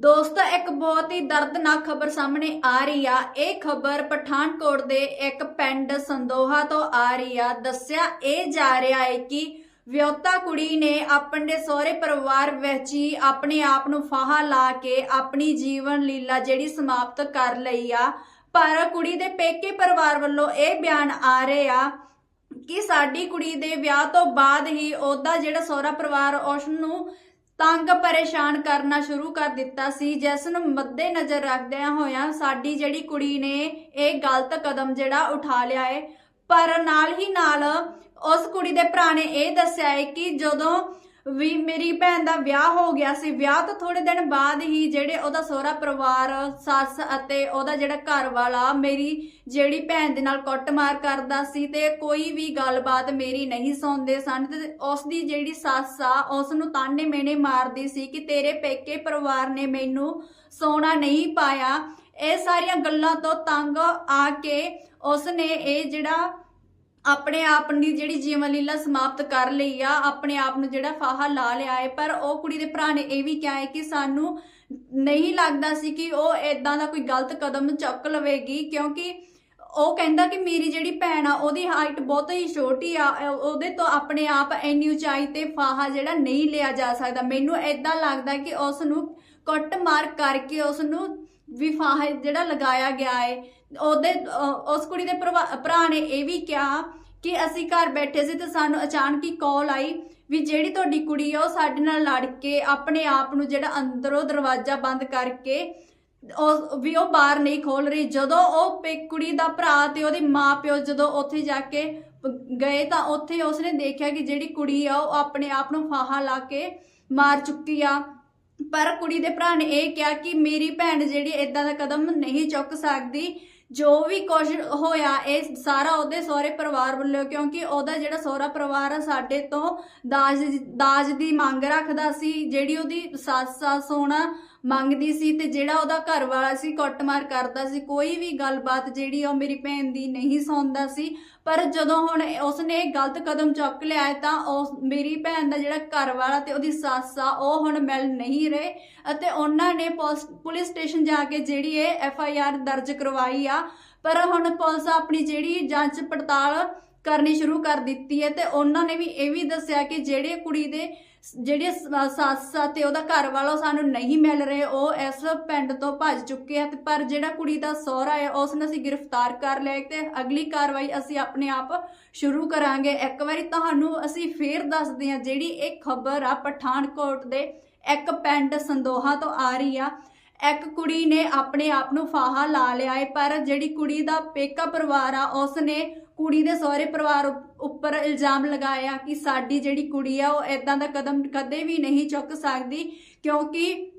ਦੋਸਤੋ, ਇੱਕ ਬਹੁਤ ਹੀ ਦਰਦਨਾਕ ਖਬਰ ਸਾਹਮਣੇ ਆ ਰਹੀ ਆ। ਇਹ ਖਬਰ ਪਠਾਨਕੋਟ ਦੇ ਇੱਕ ਪਿੰਡ ਸੰਦੋਹਾ ਤੋਂ ਆ ਰਹੀ ਆ। ਦੱਸਿਆ ਇਹ ਜਾ ਰਿਹਾ ਹੈ ਕਿ ਵਿਆਹੁਤਾ ਕੁੜੀ ਨੇ ਆਪਣੇ ਸਹੁਰੇ ਪਰਿਵਾਰ ਵਿੱਚ ਹੀ ਆਪਣੇ ਆਪ ਨੂੰ ਫਾਹਾ ਲਾ ਕੇ ਆਪਣੀ ਜੀਵਨ ਲੀਲਾ ਜਿਹੜੀ ਸਮਾਪਤ ਕਰ ਲਈ ਆ। ਪਰ ਕੁੜੀ ਦੇ ਪੇਕੇ ਪਰਿਵਾਰ ਵੱਲੋਂ ਇਹ ਬਿਆਨ ਆ ਰਹੇ ਆ ਕਿ ਸਾਡੀ ਕੁੜੀ ਦੇ ਵਿਆਹ ਤੋਂ ਬਾਅਦ ਹੀ ਉਹਦਾ ਜਿਹੜਾ ਸਹੁਰਾ ਪਰਿਵਾਰ, ਉਸ ਨੂੰ ਤੰਗ ਪਰੇਸ਼ਾਨ ਕਰਨਾ ਸ਼ੁਰੂ ਕਰ ਦਿੱਤਾ ਸੀ। ਜਿਸ ਨੂੰ ਮੱਦੇ ਨਜ਼ਰ ਰੱਖਦਿਆਂ ਹੋਇਆਂ ਸਾਡੀ ਜਿਹੜੀ ਕੁੜੀ ਨੇ ਇਹ ਗਲਤ ਕਦਮ ਜਿਹੜਾ ਉਠਾ ਲਿਆ ਹੈ ਪਰ ਨਾਲ ਹੀ ਨਾਲ ਉਸ ਕੁੜੀ ਦੇ ਭਰਾ ਨੇ ਇਹ ਦੱਸਿਆ ਹੈ ਕਿ ਜਦੋਂ ਵੀ ਮੇਰੀ ਭੈਣ ਦਾ ਵਿਆਹ ਹੋ ਗਿਆ ਸੀ। ਵਿਆਹ ਤੋਂ ਥੋੜੇ ਦਿਨ ਬਾਅਦ ਹੀ ਜਿਹੜੇ ਉਹਦਾ ਸਹੁਰਾ ਪਰਿਵਾਰ, ਸੱਸ ਅਤੇ ਉਹਦਾ ਜਿਹੜਾ ਘਰ ਵਾਲਾ ਮੇਰੀ ਜਿਹੜੀ ਭੈਣ ਦੇ ਨਾਲ ਕੁੱਟਮਾਰ ਕਰਦਾ ਸੀ ਤੇ ਕੋਈ ਵੀ ਗੱਲਬਾਤ ਮੇਰੀ ਨਹੀਂ ਸੁਣਦੇ ਸਨ ਤੇ ਉਸ ਦੀ ਜਿਹੜੀ ਸੱਸ ਆ ਉਸ ਨੂੰ ਤਾਨੇ ਮੇਨੇ ਮਾਰਦੀ ਸੀ ਕਿ ਤੇਰੇ ਪੇਕੇ ਪਰਿਵਾਰ ਨੇ ਮੈਨੂੰ ਸੋਨਾ ਨਹੀਂ ਪਾਇਆ। ਇਹ ਸਾਰੀਆਂ ਗੱਲਾਂ ਤੋਂ ਤੰਗ ਆ ਕੇ ਉਸ ਨੇ ਇਹ ਜਿਹੜਾ ਆਪਣੇ ਆਪ ਦੀ ਜਿਹੜੀ ਜੀਵਨ ਲੀਲਾ ਸਮਾਪਤ ਕਰ ਲਈ ਆ, ਆਪਣੇ ਆਪ ਨੂੰ ਜਿਹੜਾ ਫਾਹਾ ਲਾ ਲਿਆ ਹੈ ਪਰ ਉਹ ਕੁੜੀ ਦੇ ਭਰਾ ਨੇ ਇਹ ਵੀ ਕਿਹਾ ਹੈ ਕਿ ਸਾਨੂੰ ਨਹੀਂ ਲੱਗਦਾ ਸੀ ਕਿ ਉਹ ਇਦਾਂ ਦਾ ਕੋਈ ਗਲਤ ਕਦਮ ਚੁੱਕ ਲਵੇਗੀ, ਕਿਉਂਕਿ ਉਹ ਕਹਿੰਦਾ ਕਿ ਮੇਰੀ ਜਿਹੜੀ ਭੈਣ ਆ, ਉਹਦੀ ਹਾਈਟ ਬਹੁਤ ਹੀ ਛੋਟੀ ਆ, ਉਹਦੇ ਤੋਂ ਆਪਣੇ ਆਪ ਇੰਨੀ ਉਚਾਈ ਤੇ ਫਾਹਾ ਜਿਹੜਾ ਨਹੀਂ ਲਿਆ ਜਾ ਸਕਦਾ। ਮੈਨੂੰ ਇਦਾਂ ਲੱਗਦਾ ਕਿ ਉਸ ਨੂੰ ਕੁੱਟ ਮਾਰ ਕਰਕੇ ਉਸ ਨੂੰ ਵੀ ਫਾਹਾ ਜਿਹੜਾ ਲਗਾਇਆ ਗਿਆ ਹੈ ਉਹਦੇ ਉਸ ਕੁੜੀ ਦੇ ਭਰਾ ਨੇ ਇਹ ਵੀ ਕਿਹਾ ਕਿ ਅਸੀਂ ਘਰ ਬੈਠੇ ਸੀ ਤੇ ਸਾਨੂੰ ਅਚਾਨਕ ਹੀ ਕਾਲ ਆਈ ਵੀ ਜਿਹੜੀ ਤੁਹਾਡੀ ਕੁੜੀ ਆ, ਉਹ ਸਾਡੇ ਨਾਲ ਲੜ ਕੇ ਆਪਣੇ ਆਪ ਨੂੰ ਜਿਹੜਾ ਅੰਦਰੋਂ ਦਰਵਾਜ਼ਾ ਬੰਦ ਕਰਕੇ ਉਹ, ਵੀ ਉਹ ਬਾਹਰ ਨਹੀਂ ਖੋਲ ਰਹੀ। ਜਦੋਂ ਉਹ ਕੁੜੀ ਦਾ ਭਰਾ ਤੇ ਉਹਦੇ ਮਾਪਿਓ ਜਦੋਂ ਉੱਥੇ ਜਾ ਕੇ ਗਏ ਤਾਂ ਉੱਥੇ ਉਸਨੇ ਦੇਖਿਆ ਕਿ ਜਿਹੜੀ ਕੁੜੀ ਆ, ਉਹ ਆਪਣੇ ਆਪ ਨੂੰ ਫਾਹਾ ਲਾ ਕੇ ਮਾਰ ਚੁੱਕੀ ਆ। ਪਰ ਕੁੜੀ ਦੇ ਭਰਾ ਨੇ ਇਹ ਕਿਹਾ ਕਿ ਮੇਰੀ ਭੈਣ ਜਿਹੜੀ ਇਦਾਂ ਦਾ ਕਦਮ ਨਹੀਂ ਚੁੱਕ ਸਕਦੀ, ਜੋ ਵੀ ਕੁਝ ਹੋਇਆ, ਇਹ ਸਾਰਾ ਉਹਦੇ ਸਹੁਰੇ ਪਰਿਵਾਰ ਵੱਲੋਂ, ਕਿਉਂਕਿ ਉਹਦਾ ਜਿਹੜਾ ਸਹੁਰਾ ਪਰਿਵਾਰ ਆ ਸਾਡੇ ਤੋਂ ਦਾਜ ਦਾਜ ਦੀ ਮੰਗ ਰੱਖਦਾ ਸੀ, ਜਿਹੜੀ ਉਹਦੀ ਸੱਸ ਆ ਸੋਨਾ ਮੰਗਦੀ ਸੀ ਤੇ ਜਿਹੜਾ ਉਹਦਾ ਘਰ ਵਾਲਾ ਸੀ ਕੁੱਟਮਾਰ ਕਰਦਾ ਸੀ, ਕੋਈ ਵੀ ਗੱਲਬਾਤ ਜਿਹੜੀ ਉਹ ਮੇਰੀ ਭੈਣ ਦੀ ਨਹੀਂ ਸੁਣਦਾ ਸੀ। ਪਰ ਜਦੋਂ ਹੁਣ ਉਸਨੇ ਇਹ ਗਲਤ ਕਦਮ ਚੁੱਕ ਲਿਆ ਹੈ ਤਾਂ ਉਸ ਮੇਰੀ ਭੈਣ ਦਾ ਜਿਹੜਾ ਘਰ ਵਾਲਾ ਤੇ ਉਹਦੀ ਸੱਸ ਆ, ਉਹ ਹੁਣ ਮਿਲ ਨਹੀਂ ਰਹੇ। ਅਤੇ ਉਹਨਾਂ ਨੇ ਪੁਲਿਸ ਪੁਲਿਸ ਸਟੇਸ਼ਨ ਜਾ ਕੇ ਜਿਹੜੀ ਇਹ ਐਫ ਆਈ ਆਰ ਦਰਜ ਕਰਵਾਈ ਆ। ਪਰ ਹੁਣ ਪੁਲਿਸ ਆਪਣੀ ਜਿਹੜੀ ਜਾਂਚ ਪੜਤਾਲ ਕਰਨੀ ਸ਼ੁਰੂ ਕਰ ਦਿੱਤੀ ਹੈ ਤੇ ਉਹਨਾਂ ਨੇ ਵੀ ਇਹ ਵੀ ਦੱਸਿਆ ਕਿ ਜਿਹੜੇ ਕੁੜੀ ਦੇ ਜਿਹੜੇ ਸ- ਸੱਸ ਆ ਤੇ ਉਹਦਾ ਘਰ ਵਾਲਾ ਸਾਨੂੰ ਨਹੀਂ ਮਿਲ ਰਹੇ, ਉਹ ਇਸ ਪਿੰਡ ਤੋਂ ਭੱਜ ਚੁੱਕੇ ਆ ਤੇ ਪਰ ਜਿਹੜਾ ਕੁੜੀ ਦਾ ਸਹੁਰਾ ਹੈ ਉਸ ਨੂੰ ਅਸੀਂ ਗ੍ਰਿਫਤਾਰ ਕਰ ਲਿਆ ਹੈ ਤੇ ਅਗਲੀ ਕਾਰਵਾਈ ਅਸੀਂ ਆਪਣੇ ਆਪ ਸ਼ੁਰੂ ਕਰਾਂਗੇ। ਇੱਕ ਵਾਰੀ ਤੁਹਾਨੂੰ ਅਸੀਂ ਫੇਰ ਦੱਸਦੇ ਹਾਂ ਜਿਹੜੀ ਇਹ ਖਬਰ ਆ ਪਠਾਨਕੋਟ ਦੇ ਇੱਕ ਪਿੰਡ ਸੰਦੋਹਾ ਤੋਂ ਆ ਰਹੀ ਆ। ਇੱਕ ਕੁੜੀ ਨੇ ਆਪਣੇ ਆਪ ਨੂੰ ਫਾਹਾ ਲਾ ਲਿਆ ਹੈ ਪਰ ਜਿਹੜੀ ਕੁੜੀ ਦਾ ਪੇਕਾ ਪਰਿਵਾਰ ਆ ਉਸ ਨੇ ਕੁੜੀ ਦੇ ਸਹੁਰੇ ਪਰਿਵਾਰ ਉੱਪਰ ਇਲਜ਼ਾਮ ਲਗਾਇਆ ਕਿ ਸਾਡੀ ਜਿਹੜੀ ਕੁੜੀ ਆ, ਉਹ ਇਦਾਂ ਦਾ ਕਦਮ ਕਦੇ ਵੀ ਨਹੀਂ ਚੁੱਕ ਸਕਦੀ, ਕਿਉਂਕਿ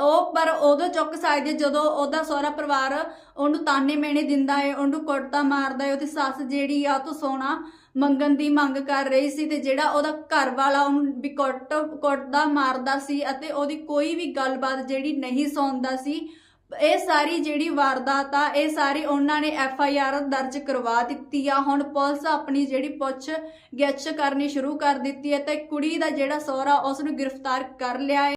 ਉਹ ਪਰ ਉਦੋਂ ਚੁੱਕ ਸਕਦੇ ਜਦੋਂ ਉਹਦਾ ਸਹੁਰਾ ਪਰਿਵਾਰ ਉਹਨੂੰ ਤਾਨੇ ਮੇਣੇ ਦਿੰਦਾ ਏ, ਉਹਨੂੰ ਕੁੱਟਦਾ ਮਾਰਦਾ ਏ, ਉਹਦੀ ਸੱਸ ਜਿਹੜੀ ਆ, ਉਹ ਤੋਂ ਸੋਨਾ ਮੰਗਣ ਦੀ ਮੰਗ ਕਰ ਰਹੀ ਸੀ ਤੇ ਜਿਹੜਾ ਉਹਦਾ ਘਰ ਵਾਲਾ ਉਹਨੂੰ ਵੀ ਕੁੱਟ, ਕੁੱਟਦਾ, ਮਾਰਦਾ ਸੀ ਅਤੇ ਉਹਦੀ ਕੋਈ ਵੀ ਗੱਲਬਾਤ ਜਿਹੜੀ ਨਹੀਂ ਸੁਣਦਾ ਸੀ ਇਹ ਸਾਰੀ ਜਿਹੜੀ ਵਾਰਦਾਤ ਆ, ਇਹ ਸਾਰੀ ਉਹਨਾਂ ਨੇ ਐਫ ਆਈ ਆਰ ਦਰਜ ਕਰਵਾ ਦਿੱਤੀ ਆ। ਹੁਣ ਪੁਲਿਸ ਆਪਣੀ ਜਿਹੜੀ ਪੁੱਛ ਗਿੱਛ ਕਰਨੀ ਸ਼ੁਰੂ ਕਰ ਦਿੱਤੀ ਹੈ ਤੇ ਕੁੜੀ ਦਾ ਜਿਹੜਾ ਸਹੁਰਾ ਉਸ ਨੂੰ ਗ੍ਰਿਫਤਾਰ ਕਰ ਲਿਆ ਹੈ।